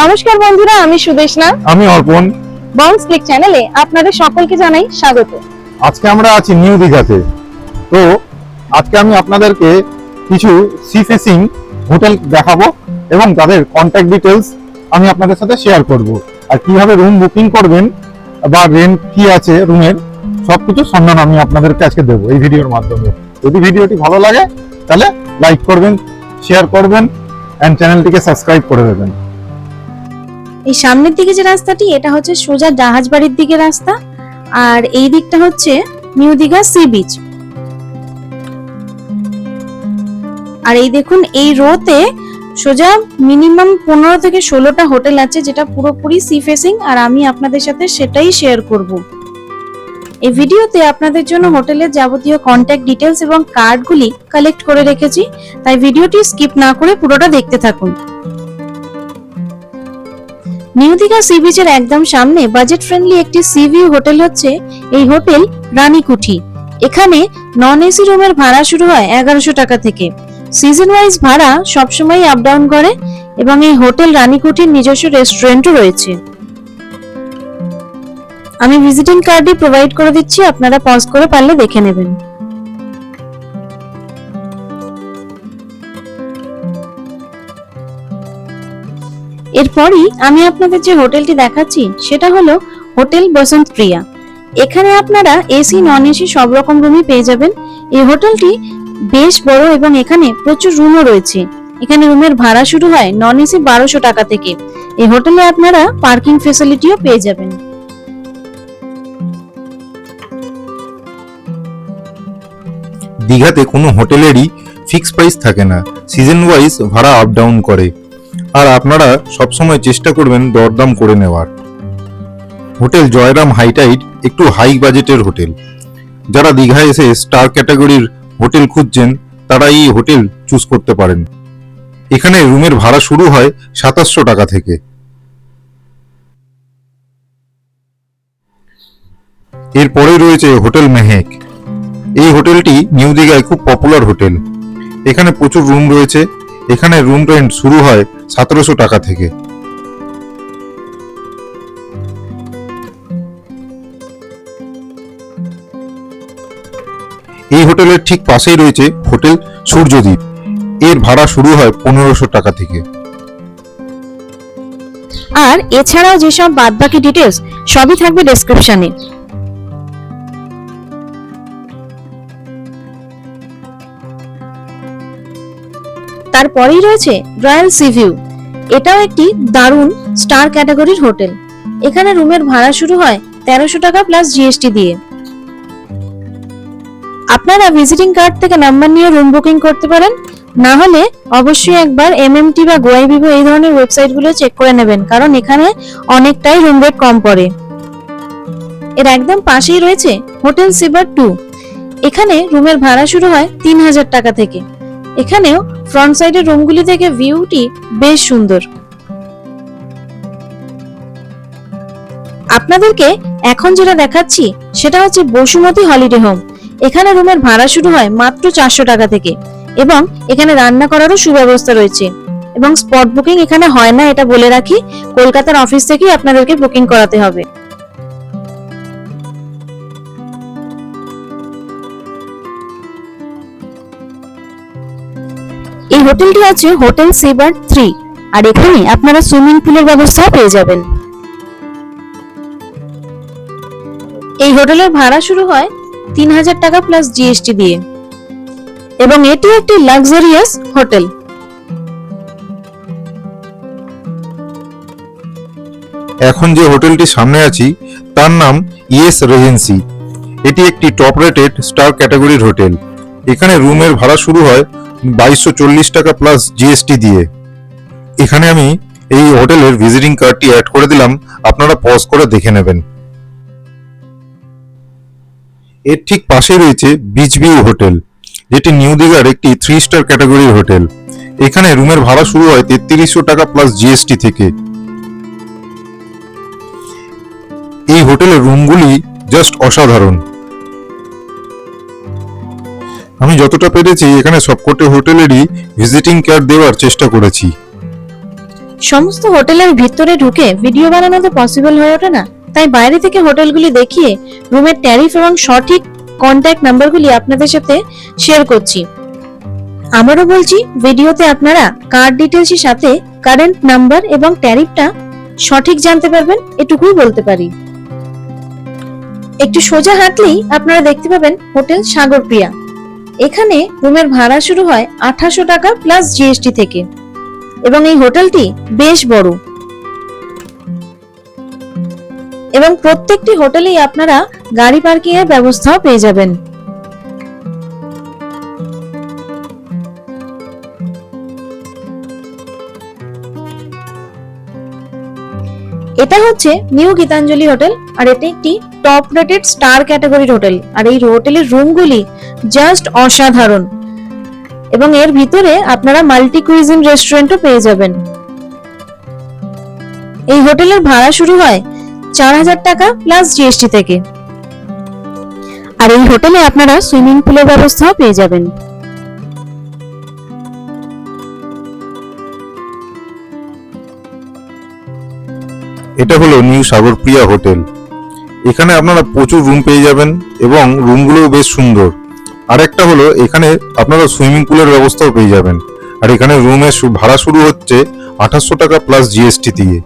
নমস্কার বন্ধুরা আমি সুদেশনা। আমি অর্পণ। বাউন্স ক্লিক চ্যানেলে আপনাদের সকলকে জানাই স্বাগত। আজকে আমরা আছি নিউ দীঘাতে। তো আজকে আমি আপনাদেরকে কিছু সি ফেসিং হোটেল দেখাবো এবং তাদের কন্ট্যাক্ট ডিটেলস আমি আপনাদের সাথে শেয়ার করব। আর কীভাবে রুম বুকিং করবেন বা রেন্ট কি আছে রুমের সবকিছু সন্ধান আমি আপনাদেরকে আজকে দেবো এই ভিডিওর মাধ্যমে। যদি ভিডিওটি ভালো লাগে তাহলে লাইক করবেন শেয়ার করবেন অ্যান্ড চ্যানেলটিকে সাবস্ক্রাইব করে দেবেন। এই সামনের দিকে যে রাস্তাটি, এটা হচ্ছে সোজা জাহাজ বাড়ির দিকে রাস্তা। আর এই দিকটা হচ্ছে নিউ দীঘা সি বিচ। আর এই দেখুন, এই রোতে সোজা মিনিমাম পনেরো থেকে ষোলোটা হোটেল আছে, যেটা পুরোপুরি সি ফেসিং, আর আমি আপনাদের সাথে সেটাই শেয়ার করব। এই ভিডিওতে আপনাদের জন্য হোটেলের যাবতীয় কন্ট্যাক্ট ডিটেলস এবং কার্ডগুলি কালেক্ট করে রেখেছি, তাই ভিডিওটি স্কিপ না করে পুরোটা দেখতে থাকুন। নিউ দীঘা সি বিচের একদম সামনে বাজেট ফ্রেন্ডলি একটি সি ভিউ হোটেল হচ্ছে এই হোটেল রানীকুঠি। এখানে নন এসি রুমের ভাড়া শুরু হয় এগারোশো টাকা থেকে। সিজন ওয়াইজ ভাড়া সবসময় আপ ডাউন করে এবং এই হোটেল রানীকুঠির নিজস্ব রেস্টুরেন্টও রয়েছে। আমি ভিজিটিং কার্ডই প্রোভাইড করে দিচ্ছি, আপনারা পজ করে পারলে দেখে নেবেন। এরপরই আমি আপনাদের যে হোটেলটি দেখাচ্ছি, সেটা হলো হোটেল বসন্ত প্রিয়া। এখানে আপনারা এসি নন এসি সব রকম রুমই পেয়ে যাবেন। এই হোটেলটি বেশ বড় এবং এখানে প্রচুর রুমও রয়েছে। এখানে রুমের ভাড়া শুরু হয় নন এসি বারোশো টাকা থেকে। এই হোটেলে আপনারা পার্কিং ফেসিলিটিও পেয়ে যাবেন। দীঘাতে কোনো হোটেলেরই ফিক্স প্রাইস থাকে না। সিজন ওয়াইজ ভাড়া আপ ডাউন করে। আর আপনারা সবসময় চেষ্টা করবেন দরদাম করে নেওয়ার। হোটেল জয়রাম হাইটাইট একটু হাই বাজেটের হোটেল। যারা দীঘায় এসে স্টার ক্যাটাগরির হোটেল খুঁজছেন তারা এই হোটেল চুজ করতে পারেন। এখানে রুমের ভাড়া শুরু হয় সাতাশশো টাকা থেকে। এরপরে রয়েছে হোটেল মেহেক। এই হোটেলটি নিউ দীঘায় খুব পপুলার হোটেল। এখানে প্রচুর রুম রয়েছে। এখানে রুম রেন্ট শুরু হয় সতেরোশো টাকা থেকে। এই হোটেলের ঠিক পাশেই রয়েছে হোটেল সূর্যদ্বীপ এর ভাড়া শুরু হয় পনেরোশো টাকা থেকে। আর এছাড়াও যেসব বাদবাকি ডিটেলস সবই থাকবে ডেসক্রিপশনে তারপরেই রয়েছে রয়্যাল সিভিউ এটাও একটি দারুণ স্টার ক্যাটাগরির হোটেল। এখানে রুমের ভাড়া শুরু হয় তেরোশো টাকা প্লাস জিএসটি দিয়ে। আপনারা ভিজিটিং কার্ড থেকে নাম্বার নিয়ে রুম বুকিং করতে পারেন। না হলে অবশ্যই একবার এমএমটি বা গোয়াই ভিভো এই ধরনের ওয়েবসাইটগুলো চেক করে নেবেন, কারণ এখানে অনেকটাই রুম রেট কম পড়ে। এর একদম পাশেই রয়েছে হোটেল সিবার টু। এখানে রুমের ভাড়া শুরু হয় তিন হাজার টাকা থেকে। এখানেও ফ্রন্ট সাইডের রুমগুলি থেকে ভিউটি বেশ সুন্দর। আপনাদেরকে এখন যেটা দেখাচ্ছি, সেটা হচ্ছে বসুমতী হলিডে হোম এখানে রুমের ভাড়া শুরু হয় মাত্র চারশো টাকা থেকে এবং এখানে রান্না করারও সুব্যবস্থা রয়েছে। এবং স্পট বুকিং এখানে হয় না, এটা বলে রাখি। কলকাতার অফিস থেকেই আপনাদেরকে বুকিং করাতে হবে। এই হোটেলটি আছে হোটেল সিবার থ্রি, আর এখানে আপনারা সুইমিং পুলের ব্যবস্থা পেয়ে যাবেন। এই হোটেলের ভাড়া শুরু হয় তিন হাজার টাকা প্লাস জিএসটি দিয়ে। এবং এটি একটি লাক্সারিয়াস হোটেল। এখন যে হোটেলটি সামনে আছি, তার নাম ইয়েস রেজেন্সি। এটি একটি টপ রেটেড স্টার ক্যাটাগরির হোটেল। এখানে রুমের ভাড়া শুরু হয় বাইশশো চল্লিশ টাকা প্লাস জিএসটি দিয়ে। এখানে আমি এই হোটেলের ভিজিটিং কার্ডটি অ্যাড করে দিলাম, আপনারা পজ করে দেখে নেবেন। এর ঠিক পাশে রয়েছে বিচ হোটেল, যেটি নিউ দিঘার একটি থ্রি স্টার ক্যাটাগরির হোটেল। এখানে রুমের ভাড়া শুরু হয় তেত্রিশশো টাকা প্লাস জিএসটি থেকে। এই হোটেলের রুমগুলি জাস্ট অসাধারণ। আমি যতটা পেরেছি, এখানে সবকটি হোটেলেরই ভিজিটিং কার্ড দেওয়ার চেষ্টা করেছি। সমস্ত হোটেলের ভিতরে ঢুকে ভিডিও বানানো তো পসিবল হয়ে ওঠে না। তাই বাইরে থেকে হোটেলগুলি দেখিয়ে রুমের ট্যারিফ এবং সঠিক কন্ট্যাক্ট নাম্বারগুলি আপনাদের সাথে শেয়ার করছি। আমারও বলছি ভিডিওতে আপনারা কার্ড ডিটেলসের সাথে কারেন্ট নাম্বার এবং ট্যারিফটা সঠিক জানতে পারবেন, এটুকুই বলতে পারি। একটু সোজা হাঁটলেই আপনারা দেখতে পাবেন হোটেল সাগরপ্রিয়া। এখানে রুমের ভাড়া শুরু হয় আঠাশো টাকা প্লাস জিএসটি থেকে। এবং এই হোটেলটি বেশ বড়। এবং প্রত্যেকটি হোটেলেই আপনারা গাড়ি পার্কিং এর ব্যবস্থাও পেয়ে যাবেন। এটা হচ্ছে নিউ গীতাঞ্জলি হোটেল আর এটি একটি টপ রেটেড স্টার ক্যাটাগরির হোটেল আর এই হোটেলের রুমগুলি জাস্ট অসাধারণ। এবং এর ভিতরে আপনারা মাল্টি কুইজিন রেস্টুরেন্টও পেয়ে যাবেন। এই হোটেলের ভাড়া শুরু হয় চার হাজার টাকা প্লাস জিএসটি থেকে। আর এই হোটেলে আপনারা সুইমিং পুলের ব্যবস্থাও পেয়ে যাবেন। এটা হলো নিউ সাগরপ্রিয়া হোটেল। এখানে আপনারা প্রচুর রুম পেয়ে যাবেন এবং রুমগুলোও বেশ সুন্দর। আরেকটা হলো এখানে আপনারা সুইমিং পুলের ব্যবস্থাও পেয়ে যাবেন। আর এখানে রুমের ভাড়া শুরু হচ্ছে আঠাশশো টাকা প্লাস জিএসটি দিয়ে।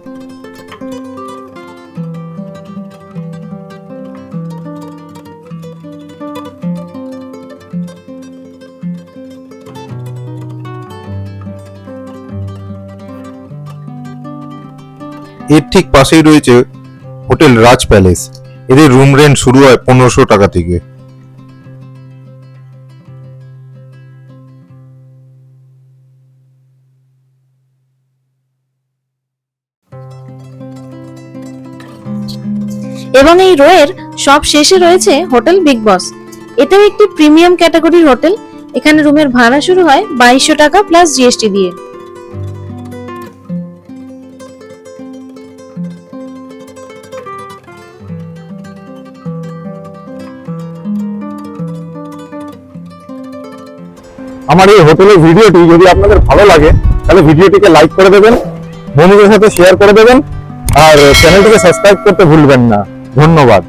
এর ঠিক পাশেই রয়েছে হোটেল রাজ প্যালেস। এদের রুম রেন্ট শুরু হয় পনেরোশো টাকা থেকে। এবং এই রোয়ের সব শেষে রয়েছে হোটেল বিগ বস এটাও একটি প্রিমিয়াম ক্যাটাগরির হোটেল। এখানে রুমের ভাড়া শুরু হয় বাইশশো টাকা প্লাস জিএসটি দিয়ে। আমার এই হোটেলের ভিডিওটি যদি আপনাদের ভালো লাগে, তাহলে ভিডিওটিকে লাইক করে দেবেন, বন্ধুদের সাথে শেয়ার করে দেবেন, আর চ্যানেলটিকে সাবস্ক্রাইব করতে ভুলবেন না। ধন্যবাদ।